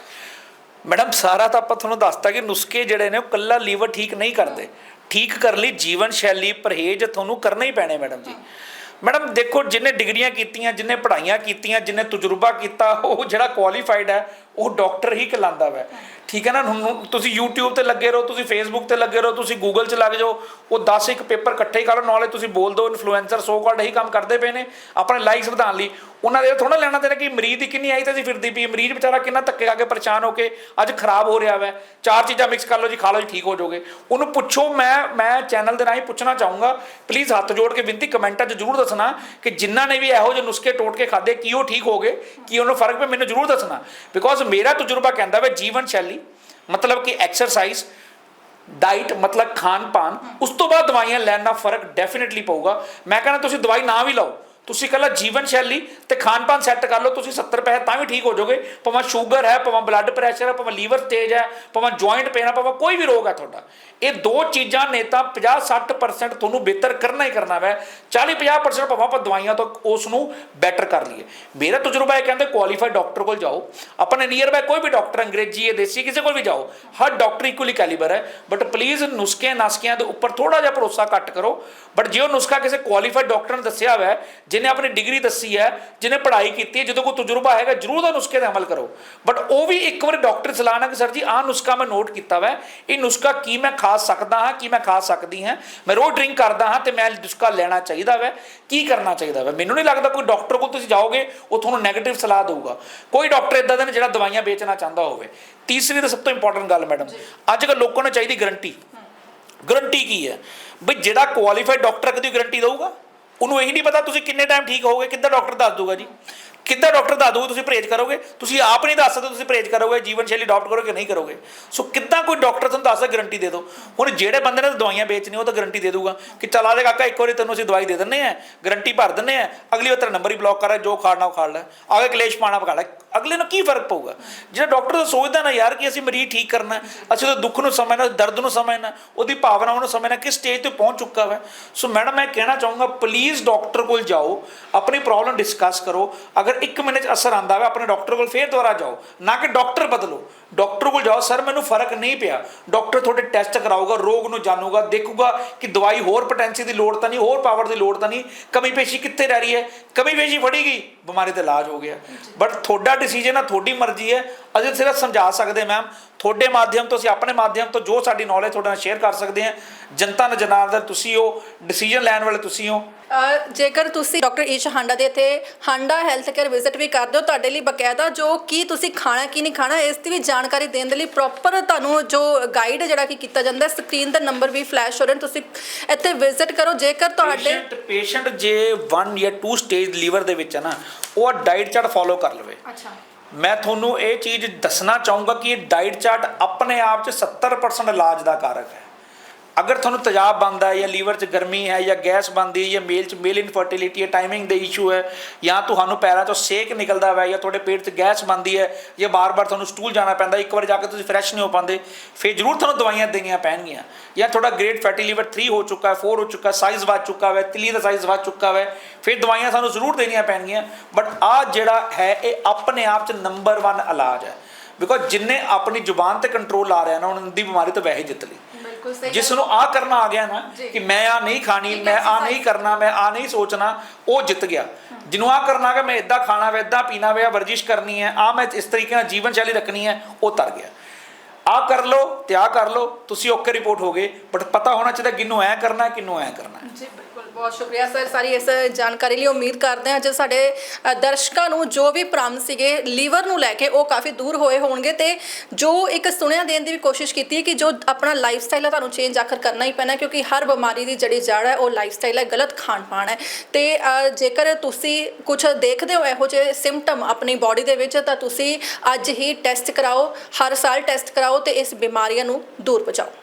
ਮੈਡਮ ਸਾਰਾ ਤਾਂ ਆਪਾਂ ਤੁਹਾਨੂੰ ਦੱਸਤਾ ਕਿ ਨੁਸਖੇ ਜਿਹੜੇ ਨੇ ਉਹ ਕੱਲਾ ਲੀਵਰ ਠੀਕ ਨਹੀਂ ਕਰਦੇ। ਠੀਕ ਕਰਨ ਲਈ ਜੀਵਨ ਸ਼ੈਲੀ ਪਰਹੇਜ਼ ਤੁਹਾਨੂੰ ਕਰਨੇ ਹੀ ਪੈਣੇ ਮੈਡਮ ਜੀ। ਮੈਡਮ, ਦੇਖੋ, ਜਿਨੇ ਡਿਗਰੀਆਂ ਕੀਤੀਆਂ, ਜਿਨੇ ਪੜ੍ਹਾਈਆਂ ਕੀਤੀਆਂ, ਜਿਨੇ ਤਜਰਬਾ ਕੀਤਾ, ਉਹ ਜਿਹੜਾ ਕੁਆਲੀਫਾਈਡ ਹੈ, ਉਹ ਡਾਕਟਰ ਹੀ ਕਹਿਲਾਂਦਾ ਵੈ। ਠੀਕ ਹੈ ਨਾ? ਹੁਣ ਤੁਸੀਂ YouTube ਤੇ ਲੱਗੇ ਰਹੋ, ਤੁਸੀਂ Facebook ਤੇ ਲੱਗੇ ਰਹੋ, ਤੁਸੀਂ Google 'ਚ ਲੱਗ ਜਾਓ, ਉਹ 10 ਇੱਕ ਪੇਪਰ ਇਕੱਠੇ ਹੀ ਕਰੋ, ਨਾਲੇ ਤੁਸੀਂ ਬੋਲ ਦਿਓ ਇਨਫਲੂਐਂਸਰ ਸੋ ਕਾਲਡ ਇਹੀ ਕੰਮ ਕਰਦੇ ਪਏ ਨੇ, ਆਪਣੇ ਲਾਈਕਸ ਵਧਾਉਣ ਲਈ। ਉਹਨਾਂ ਦੇ ਥੋੜਾ ਲੈਣਾ ਦੇਣਾ ਕਿ ਮਰੀਜ਼ ਦੀ ਕਿੰਨੀ ਆਈ ਤਾਂ ਜੀ ਫਿਰਦੀ ਪਈ, ਮਰੀਜ਼ ਵਿਚਾਰਾ ਕਿੰਨਾ ਧੱਕੇ ਖਾ ਕੇ ਪਰੇਸ਼ਾਨ ਹੋ ਕੇ ਅੱਜ ਖਰਾਬ ਹੋ ਰਿਹਾ ਵੈ। ਚਾਰ ਚੀਜ਼ਾਂ ਮਿਕਸ ਕਰ ਲਓ ਜੀ, ਖਾ ਲਓ ਜੀ, ਠੀਕ ਹੋ ਜਾਓਗੇ। ਉਹਨੂੰ ਪੁੱਛੋ, ਮੈਂ ਮੈਂ ਚੈਨਲ ਦੇ ਰਾਹੀਂ ਪੁੱਛਣਾ ਚਾਹੂੰਗਾ ਪਲੀਜ਼ ਹੱਥ ਜੋੜ ਕੇ ਬੇਨਤੀ ਕਮੈਂਟਾਂ 'ਚ ਜਰੂਰ ਦੱਸਣਾ ਕਿ ਜਿਨ੍ਹਾਂ ਨੇ ਵੀ ਇਹੋ ਜਿਹੇ ਨੁਸਖੇ ਟੋਟ ਕੇ ਖਾਦੇ ਕੀ ਉਹ ਠੀਕ ਹੋ ਗਏ, ਕੀ ਉਹਨੂੰ ਫ਼ਰਕ ਪਿਆ, ਮੈਨੂੰ ਜਰੂਰ ਦੱਸਣਾ। ਬਿਕੋਜ਼ ਮੇਰਾ ਤਜਰਬਾ ਕਹਿੰਦਾ ਵੇ, ਜੀਵਨ ਸ਼ੈਲੀ ਮਤਲਬ ਕਿ ਐਕਸਰਸਾਈਜ਼ ਡਾਈਟ ਮਤਲਬ ਖਾਣ ਪਾਨ ਉਸ ਤੋਂ ਬਾਅਦ ਦਵਾਈਆਂ ਲੈਣ ਨਾਲ ਫ਼ਰਕ ਡੈਫੀਨਿਟਲੀ ਪਊਗਾ। ਮੈਂ ਕਹਿੰਦਾ ਤੁਸੀਂ ਦਵਾਈ ਨਾ ਵੀ ਲਓ। ਤੁਸੀਂ ਕੱਲਾ ਜੀਵਨ ਸ਼ੈਲੀ ਤੇ ਖਾਣ ਪਾਨ ਸੈੱਟ ਕਰ ਲਓ, ਤੁਸੀਂ 70 ਪੈਸੇ ਤਾਂ ਵੀ ਠੀਕ ਹੋ ਜਾਓਗੇ। ਭਾਵੇਂ ਸ਼ੂਗਰ ਹੈ, ਭਾਵੇਂ ਬਲੱਡ ਪ੍ਰੈਸ਼ਰ ਹੈ, ਭਾਵੇਂ ਲੀਵਰ ਤੇਜ਼ ਹੈ, ਭਾਵੇਂ ਜੁਆਇੰਟ ਪੇਨ ਹੈ, ਭਾਵੇਂ ਕੋਈ ਵੀ ਰੋਗ ਹੈ ਤੁਹਾਡਾ। ਇਹ ਦੋ ਚੀਜ਼ਾਂ ਨੇ ਤਾਂ 50 60% ਤੁਹਾਨੂੰ ਬਿਹਤਰ ਕਰਨਾ ਹੀ ਕਰਨਾ ਵੈ। 40 50% ਭਾਵੇਂ ਆਪਾਂ ਦਵਾਈਆਂ ਤੋਂ ਉਸ ਨੂੰ ਬੈਟਰ ਕਰ ਲਈਏ। ਮੇਰਾ ਤਜਰਬਾ ਇਹ ਕਹਿੰਦੇ ਕੁਆਲੀਫਾਈਡ ਡਾਕਟਰ ਕੋਲ ਜਾਓ। ਆਪਣੇ ਨੀਅਰ ਬਾਈ ਕੋਈ ਵੀ ਡਾਕਟਰ ਅੰਗਰੇਜ਼ੀ ਹੈ ਦੇਸੀ ਕਿਸੇ ਕੋਲ ਵੀ ਜਾਓ, ਹਰ ਡਾਕਟਰ ਇਕੁਅਲੀ ਕੈਲੀਬਰ ਹੈ। ਬਟ ਪਲੀਜ਼ ਨੁਸਖੇ ਨਾਸਕਿਆਂ ਦੇ ਉੱਪਰ ਥੋੜਾ ਜਿਹਾ ਭਰੋਸਾ ਘੱਟ ਕਰੋ। ਬਟ ਜੇ ਉਹ ਨੁਸਖਾ ਕਿਸੇ ਕੁਆਲੀਫਾਈਡ ਡਾਕਟਰ ਨੇ ਦੱਸਿਆ ਹੋਇਆ ਜਿਹਨੇ ਆਪਣੀ ਡਿਗਰੀ ਦੱਸੀ ਹੈ ਜਿਹਨੇ ਪੜ੍ਹਾਈ ਕੀਤੀ ਹੈ ਜਦੋਂ ਕੋਈ ਤਜਰਬਾ ਹੈਗਾ ਜਰੂਰ ਉਹ ਨੁਸਖੇ ਤੇ ਅਮਲ ਕਰੋ। ਬਟ ਉਹ ਵੀ ਇੱਕ ਵਾਰ ਡਾਕਟਰ ਸਲਾਹ ਨਾਲ ਕਿ ਸਰ ਜੀ ਆਹ ਨੁਸਖਾ ਮੈਂ ਨੋਟ ਕੀਤਾ ਵਾ ਇਹ ਨੁਸਖਾ ਕੀ ਮੈਂ ਖਾ ਸਕਦਾ ਹਾਂ ਕੀ ਮੈਂ ਖਾ ਸਕਦੀ ਹਾਂ? ਮੈਂ ਰੋਜ਼ ਡਰਿੰਕ ਕਰਦਾ ਹਾਂ ਤੇ ਮੈਂ ਨੁਸਖਾ ਲੈਣਾ ਚਾਹੀਦਾ ਵਾ ਕੀ ਕਰਨਾ ਚਾਹੀਦਾ ਵਾ? ਮੈਨੂੰ ਨਹੀਂ ਲੱਗਦਾ ਕੋਈ ਡਾਕਟਰ ਕੋਲ ਤੁਸੀਂ ਜਾਓਗੇ ਉਹ ਤੁਹਾਨੂੰ 네ਗੇਟਿਵ ਸਲਾਹ ਦੇਊਗਾ। ਕੋਈ ਡਾਕਟਰ ਇਦਾਂ ਦਾ ਨਹੀਂ ਜਿਹੜਾ ਦਵਾਈਆਂ ਵੇਚਣਾ ਚਾਹੁੰਦਾ ਹੋਵੇ। ਤੀਸਰੀ ਤੇ ਸਭ ਤੋਂ ਇੰਪੋਰਟੈਂਟ ਗੱਲ ਮੈਡਮ ਅੱਜ ਕੱਲ੍ਹ ਲੋਕਾਂ ਨੂੰ ਚਾਹੀਦੀ ਗਰੰਟੀ ਗਰੰਟੀ ਕੀ ਹੈ? ਬਈ ਜਿਹੜਾ ਕੁਆਲੀਫਾਈਡ ਡਾਕਟਰ ਕਦੀ ਗਰੰਟੀ ਦਊਗਾ? ਉਹਨੂੰ ਇਹੀ ਨਹੀਂ ਪਤਾ ਤੁਸੀਂ ਕਿੰਨੇ ਟਾਈਮ ਠੀਕ ਹੋਗੇ ਕਿੱਦਾਂ ਡਾਕਟਰ ਦੱਸ ਦੂਗਾ ਜੀ। ਕਿੱਦਾਂ ਡਾਕਟਰ ਦੱਸ ਦਊਗਾ ਤੁਸੀਂ ਪਰਹੇਜ਼ ਕਰੋਗੇ? ਤੁਸੀਂ ਆਪ ਨਹੀਂ ਦੱਸ ਸਕਦੇ ਤੁਸੀਂ ਪਰਹੇਜ਼ ਕਰੋਗੇ, ਜੀਵਨ ਸ਼ੈਲੀ ਅਡਾਪਟ ਕਰੋਗੇ ਕਿ ਨਹੀਂ ਕਰੋਗੇ? ਸੋ ਕਿੱਦਾਂ ਕੋਈ ਡਾਕਟਰ ਤੁਹਾਨੂੰ ਦੱਸ ਸਕਦਾ ਗਾਰੰਟੀ ਦੇ? ਦਿਓ ਹੁਣ ਜਿਹੜੇ ਬੰਦੇ ਨੇ ਦਵਾਈਆਂ ਵੇਚਣੀਆਂ, ਉਹ ਤਾਂ ਗਾਰੰਟੀ ਦੇ ਦਊਗਾ ਕਿ ਚਲਾ ਦੇ ਕਾਕਾ, ਇੱਕ ਵਾਰੀ ਤੈਨੂੰ ਅਸੀਂ ਦਵਾਈ ਦੇ ਦਿੰਨੇ ਆ ਗਾਰੰਟੀ ਭਰ ਦਿੰਨੇ ਆ ਅਗਲੀ ਵਾਰ ਤੇਰਾ ਨੰਬਰ ਹੀ ਬਲੌਕ ਕਰ ਜੋ ਖਾਣਾ ਉਹ ਖਾ ਲੈ ਆਗੇ ਕਲੇਸ਼ ਪਾਣਾ ਪਕਾ ਲੈ। ਅਗਲੇ ਨੂੰ ਕੀ ਫ਼ਰਕ ਪਊਗਾ? ਜਿਹੜਾ ਡਾਕਟਰ ਤਾਂ ਸੋਚਦਾ ਨਾ ਯਾਰ ਕਿ ਅਸੀਂ ਮਰੀਜ਼ ਠੀਕ ਕਰਨਾ ਅਸੀਂ ਉਹਦੇ ਦੁੱਖ ਨੂੰ ਸਮਝਣਾ ਦਰਦ ਨੂੰ ਸਮਝਣਾ, ਉਹਦੀ ਭਾਵਨਾਵਾਂ ਨੂੰ ਸਮਝਣਾ, ਕਿਸ ਸਟੇਜ ਤੇ ਪਹੁੰਚ ਚੁੱਕਾ ਹੈ ਸੋ ਮੈਡਮ ਮੈਂ ਕਹਿਣਾ ਚਾਹੂੰਗਾ ਪਲੀਜ਼ ਡਾਕਟਰ ਕੋਲ ਜਾਓ, ਆਪਣੀ ਪ੍ਰੋਬਲਮ ਡਿਸਕਸ ਕਰੋ। ਅਗਰ 1 ਮਹੀਨੇ ਚ ਅਸਰ ਆਂਦਾ ਹੈ ਆਪਣੇ ਡਾਕਟਰ ਕੋਲ ਫੇਰ ਦੁਬਾਰਾ ਜਾਓ। ਨਾ ਕਿ ਡਾਕਟਰ ਬਦਲੋ। ਡਾਕਟਰ ਕੋਲ ਜਾਓ ਸਰ ਮੈਨੂੰ ਫ਼ਰਕ ਨਹੀਂ ਪਿਆ। ਡਾਕਟਰ ਤੁਹਾਡੇ ਟੈਸਟ ਕਰਾਊਗਾ ਰੋਗ ਨੂੰ ਜਾਣੂਗਾ ਦੇਖੂਗਾ ਕਿ ਦਵਾਈ ਹੋਰ ਪੋਟੈਂਸੀ ਦੀ ਲੋੜ ਤਾਂ ਨਹੀਂ ਹੋਰ ਪਾਵਰ ਦੀ ਲੋੜ ਤਾਂ ਨਹੀਂ। ਕਮੀ ਪੇਸ਼ੀ ਕਿੱਥੇ ਰਹਿ ਰਹੀ ਹੈ? ਕਮੀ ਪੇਸ਼ੀ ਫੜੀ ਗਈ? ਬਿਮਾਰੀ ਤੇ ਇਲਾਜ ਹੋ ਗਿਆ। ਬਟ ਤੁਹਾਡਾ ਡਿਸੀਜਨ ਹੈ ਤੁਹਾਡੀ ਮਰਜ਼ੀ ਹੈ। ਅਸੀਂ ਸਿਰਫ ਸਮਝਾ ਸਕਦੇ ਮੈਮ ਤੁਹਾਡੇ ਮਾਧਿਅਮ ਤੋਂ ਅਸੀਂ ਆਪਣੇ ਮਾਧਿਅਮ ਤੋਂ ਜੋ ਸਾਡੀ ਨੌਲੇਜ ਤੁਹਾਡੇ ਨਾਲ ਸ਼ੇਅਰ ਕਰ ਸਕਦੇ ਹਾਂ। ਜਨਤਾ ਨੂੰ ਜਨਾਰਦਨ ਤੁਸੀਂ ਹੋ ਡਿਸੀਜਨ ਲੈਣ ਵਾਲੇ ਤੁਸੀਂ ਹੋ। ਜੇਕਰ ਤੁਸੀਂ ਡਾਕਟਰ ਈਸ਼ ਹਾਂਡਾ ਦੇ ਇੱਥੇ ਹਾਂਡਾ ਹੈਲਥ ਕੇਅਰ ਵਿਜ਼ਿਟ ਵੀ ਕਰਦੇ ਹੋ ਤੁਹਾਡੇ ਲਈ ਬਕਾਇਦਾ ਜੋ ਕੀ ਤੁਸੀਂ ਖਾਣਾ ਕੀ ਨਹੀਂ ਖਾਣਾ ਇਸ ਦੀ ਵੀ ਜਾਣਕਾਰੀ ਦੇਣ ਦੇ ਲਈ ਪ੍ਰੋਪਰ ਤੁਹਾਨੂੰ ਜੋ ਗਾਈਡ ਜਿਹੜਾ ਕਿ ਕੀਤਾ ਜਾਂਦਾ ਸਕਰੀਨ ਦਾ ਨੰਬਰ ਵੀ ਫਲੈਸ਼ ਹੋ ਰਹੇ ਤੁਸੀਂ ਇੱਥੇ ਵਿਜ਼ਿਟ ਕਰੋ। ਜੇਕਰ ਤੁਹਾਡੇ ਪੇਸ਼ੈਂਟ ਪੇਸ਼ੈਂਟ ਜੇ 1 ਜਾਂ 2 ਸਟੇਜ ਲੀਵਰ ਦੇ ਵਿੱਚ ਹੈ ਨਾ ਉਹ ਡਾਈਟ ਚਾਰਟ ਫੋਲੋ ਕਰ ਲਵੇ। ਅੱਛਾ। ਮੈਂ ਤੁਹਾਨੂੰ ਇਹ ਚੀਜ਼ ਦੱਸਣਾ ਚਾਹੂੰਗਾ ਕਿ ਇਹ ਡਾਈਟ ਚਾਰਟ ਆਪਣੇ ਆਪ 'ਚ 70% ਇਲਾਜ ਦਾ ਕਾਰਕ ਹੈ। ਅਗਰ ਤੁਹਾਨੂੰ ਤੇਜ਼ਾਬ ਬਣਦਾ ਹੈ ਜਾਂ ਲੀਵਰ 'ਚ ਗਰਮੀ ਹੈ ਜਾਂ ਗੈਸ ਬਣਦੀ ਹੈ ਜਾਂ ਮੇਲ 'ਚ ਮੇਲ ਇਨਫਰਟੀਲਿਟੀ ਹੈ ਟਾਈਮਿੰਗ ਦੇ ਇਸ਼ੂ ਹੈ ਜਾਂ ਤੁਹਾਨੂੰ ਪੈਰਾਂ 'ਚੋਂ ਸੇਕ ਨਿਕਲਦਾ ਹੈ ਜਾਂ ਤੁਹਾਡੇ ਪੇਟ 'ਚ ਗੈਸ ਬਣਦੀ ਹੈ ਜਾਂ ਬਾਰ-ਬਾਰ ਤੁਹਾਨੂੰ ਸਟੂਲ ਜਾਣਾ ਪੈਂਦਾ, ਇੱਕ ਵਾਰ ਜਾ ਕੇ ਤੁਸੀਂ ਫਰੈਸ਼ ਨਹੀਂ ਹੋ ਪਾਉਂਦੇ, ਫਿਰ ਜ਼ਰੂਰ ਤੁਹਾਨੂੰ ਦਵਾਈਆਂ ਦੇਣੀਆਂ ਪੈਣਗੀਆਂ। ਜਾਂ ਤੁਹਾਡਾ ਗ੍ਰੇਡ ਫੈਟੀ ਲੀਵਰ 3 ਹੋ ਚੁੱਕਾ ਹੈ 4 ਹੋ ਚੁੱਕਾ ਸਾਈਜ਼ ਵੱਧ ਚੁੱਕਾ ਹੈ ਤਿੱਲੀ ਦਾ ਸਾਈਜ਼ ਵੱਧ ਚੁੱਕਾ ਹੈ ਫਿਰ ਦਵਾਈਆਂ ਸਾਨੂੰ ਜ਼ਰੂਰ ਦੇਣੀਆਂ ਪੈਣਗੀਆਂ। ਬਟ ਆ ਜਿਹੜਾ ਹੈ, ਇਹ ਆਪਣੇ ਆਪ 'ਚ ਨੰਬਰ 1 ਇਲਾਜ ਹੈ। ਬਿਕੋਜ਼ ਜਿੰਨੇ ਆਪਣੀ ਜ਼ੁਬਾਨ ਤੇ ਕੰਟਰੋਲ ਆ ਰਿਹਾ ਨਾ, ਉਹਨਾਂ ਦੀ ਬਿਮਾਰੀ ਤਾਂ ਵੈਸੇ ਜਿੱਤ ਲਈ। ਬਿਲਕੁਲ ਸਹੀ ਜਿਸ ਨੂੰ ਆ ਕਰਨਾ ਆ ਗਿਆ ਨਾ। ਕਿ ਮੈਂ ਆ ਨਹੀਂ ਖਾਣੀ ਮੈਂ ਆ। ਨਹੀਂ ਕਰਨਾ ਮੈਂ ਆ ਨਹੀਂ ਸੋਚਣਾ ਉਹ ਜਿੱਤ ਗਿਆ। ਜਿਹਨੂੰ ਆ ਕਰਨਾ ਕਿ ਮੈਂ ਇਦਾਂ ਖਾਣਾ ਵੇ ਇਦਾਂ ਪੀਣਾ ਵੇ ਵਰਜਿਸ਼ ਕਰਨੀ ਹੈ ਆ ਮੈਂ ਇਸ ਤਰੀਕੇ ਨਾਲ ਜੀਵਨ ਸ਼ੈਲੀ ਰੱਖਣੀ ਹੈ ਉਹ ਤਰ ਗਿਆ। ਆ ਕਰ ਲੋ ਤੇ ਆ ਕਰ ਲੋ ਤੁਸੀਂ ਓਕੇ ਰਿਪੋਰਟ ਹੋ ਗਏ ਬਟ ਪਤਾ ਹੋਣਾ ਚਾਹੀਦਾ ਕਿਹਨੂੰ ਐ ਕਰਨਾ ਕਿਹਨੂੰ ਐ ਕਰਨਾ ਜੀ ਬਿਲਕੁਲ। ਬਹੁਤ ਸ਼ੁਕਰੀਆ ਸਰ ਸਾਰੀ ਇਸ ਜਾਣਕਾਰੀ ਲਈ। ਉਮੀਦ ਕਰਦੇ ਹਾਂ ਅੱਜ ਸਾਡੇ ਅ, ਦਰਸ਼ਕਾਂ ਨੂੰ ਜੋ ਵੀ ਭ੍ਰਮ ਸੀਗੇ ਲੀਵਰ ਨੂੰ ਲੈ ਕੇ ਉਹ ਕਾਫੀ ਦੂਰ ਹੋਏ ਹੋਣਗੇ ਤੇ ਜੋ ਇੱਕ ਸੁਣਿਆ ਦੇਣ ਦੀ ਵੀ ਕੋਸ਼ਿਸ਼ ਕੀਤੀ ਹੈ ਕਿ ਜੋ ਆਪਣਾ ਲਾਈਫ ਸਟਾਈਲ ਹੈ ਤੁਹਾਨੂੰ ਚੇਂਜ ਆਖਰ ਕਰਨਾ ਹੀ ਪੈਣਾ ਕਿਉਂਕਿ ਹਰ ਬਿਮਾਰੀ ਦੀ ਜਿਹੜੀ ਜੜ ਹੈ ਉਹ ਲਾਈਫ ਸਟਾਈਲ ਹੈ ਗਲਤ ਖਾਣ ਪਾਣ ਹੈ। ਤੇ ਅ, ਜੇਕਰ ਤੁਸੀਂ ਕੁਝ ਦੇਖਦੇ ਹੋ ਇਹੋ ਜਿਹੇ ਸਿੰਪਟਮ ਆਪਣੀ ਬਾਡੀ ਦੇ ਵਿੱਚ ਤਾਂ ਤੁਸੀਂ ਅੱਜ ਹੀ ਟੈਸਟ ਕਰਾਓ ਹਰ ਸਾਲ ਟੈਸਟ ਕਰਾਓ ਤੇ ਇਸ ਬਿਮਾਰੀਆਂ ਨੂੰ ਦੂਰ ਪਹੁੰਚਾਓ।